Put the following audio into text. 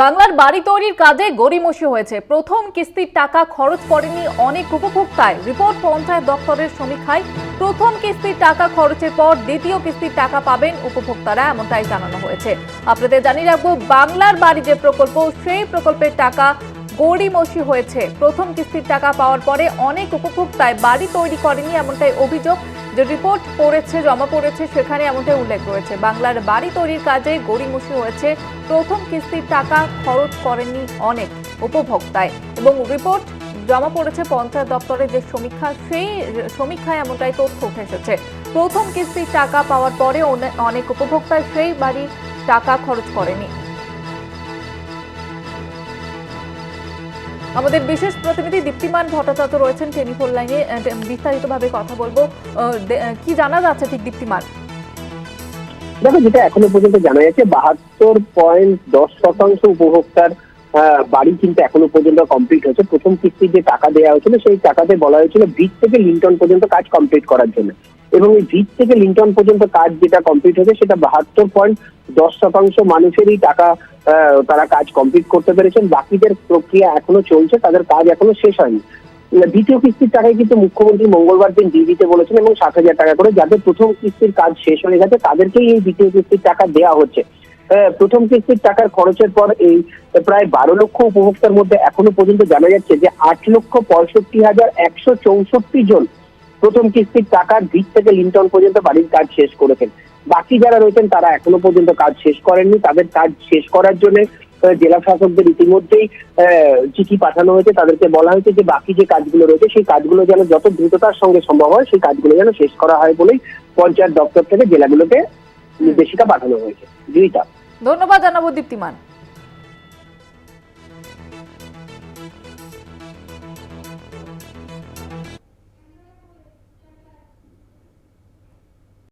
বাংলার বাড়ি তৈরির কাজে গড়িমসি হয়েছে। প্রথম কিস্তির টাকা খরচ করেনি অনেক উপভোক্তায় রিপোর্ট পঞ্চায়েত দপ্তরের সমীক্ষায় প্রথম কিস্তির টাকা খরচের পর দ্বিতীয় কিস্তির টাকা পাবেন উপভোক্তারা, এমনটাই জানানো হয়েছে। আপনাদের জানিয়ে রাখব, বাংলার বাড়ি যে প্রকল্প, সেই প্রকল্পের টাকা গড়িমসি হয়েছে। প্রথম কিস্তির টাকা পাওয়ার পরে অনেক উপভোক্তায় বাড়ি তৈরি করেনি, এমনটাই অভিযোগ যে রিপোর্ট পড়েছে, জমা পড়েছে, সেখানে এমনটাই উল্লেখ রয়েছে। বাংলার বাড়ি তৈরির কাজে গড়িমসি হয়েছে। প্রথম কিস্তির টাকা খরচ করেননি অনেক উপভোক্তায়। এবং রিপোর্ট জমা পড়েছে পঞ্চায়েত দপ্তরের যে সমীক্ষা, সেই সমীক্ষায় এমনটাই তথ্য উঠে এসেছে। প্রথম কিস্তির টাকা পাওয়ার পরে অনেক উপভোক্তা সেই বাড়ি টাকা খরচ করেনি। আমাদের বিশেষ প্রতিনিধি দীপ্তিমান ভট্টাচার্য রয়েছেন। টেলিফোন লাইনে বিস্তারিতভাবে কথা বলব। কি জানা যাচ্ছে ঠিক দীপ্তিমান? দেখো, যেটা এখনও পর্যন্ত জানা যাচ্ছে বাহাত্তর পয়েন্ট দশ শতাংশ উপভোক্তার বাড়ি কিন্তু এখনও পর্যন্ত কমপ্লিট হয়েছে। প্রথম কিস্তির যে টাকা দেওয়া হয়েছিল, সেই টাকাতে বলা হয়েছিল ভিত থেকে লিন্টন পর্যন্ত কাজ কমপ্লিট করার জন্য। এবং এই ভিত থেকে লিন্টন পর্যন্ত কাজ যেটা কমপ্লিট হয়েছে সেটা বাহাত্তর পয়েন্ট দশ শতাংশ মানুষেরই টাকা তারা কাজ কমপ্লিট করতে পেরেছেন। বাকিদের প্রক্রিয়া এখনও চলছে, তাদের কাজ এখনও শেষ হয়নি। দ্বিতীয় কিস্তির টাকায় কিন্তু মুখ্যমন্ত্রী মঙ্গলবার দিন দিয়ে দিতে বলেছেন এবং সাত হাজার টাকা করে যাদের প্রথম কিস্তির কাজ শেষ হয়ে গেছে, তাদেরকেই এই দ্বিতীয় কিস্তির টাকা দেওয়া হচ্ছে। প্রথম কিস্তির টাকার খরচের পর এই প্রায় বারো লক্ষ উপভোক্তার মধ্যে এখনও পর্যন্ত জানা যাচ্ছে যে আট লক্ষ পঁয়ষট্টি হাজার একশো চৌষট্টি জন প্রথম কিস্তির টাকার ভিত থেকে লিন্টন পর্যন্ত বাড়ির কাজ শেষ করেছেন বাকি যারা রয়েছেন, তারা এখনও পর্যন্ত কাজ শেষ করেননি। তাদের কাজ শেষ করার জন্য জেলা শাসকদের ইতিমধ্যেই চিঠি পাঠানো হয়েছে। তাদেরকে বলা হয়েছে যে, বাকি যে কাজগুলো রয়েছে, সেই কাজগুলো যেন যত দ্রুততার সঙ্গে সম্ভব হয়, সেই কাজগুলো যেন শেষ করা হয় বলেই পঞ্চায়েত দপ্তর থেকে জেলাগুলোতে নির্দেশিকা পাঠানো হয়েছে। দুইটা ধন্যবাদ, জানাব দীপ্তিমান।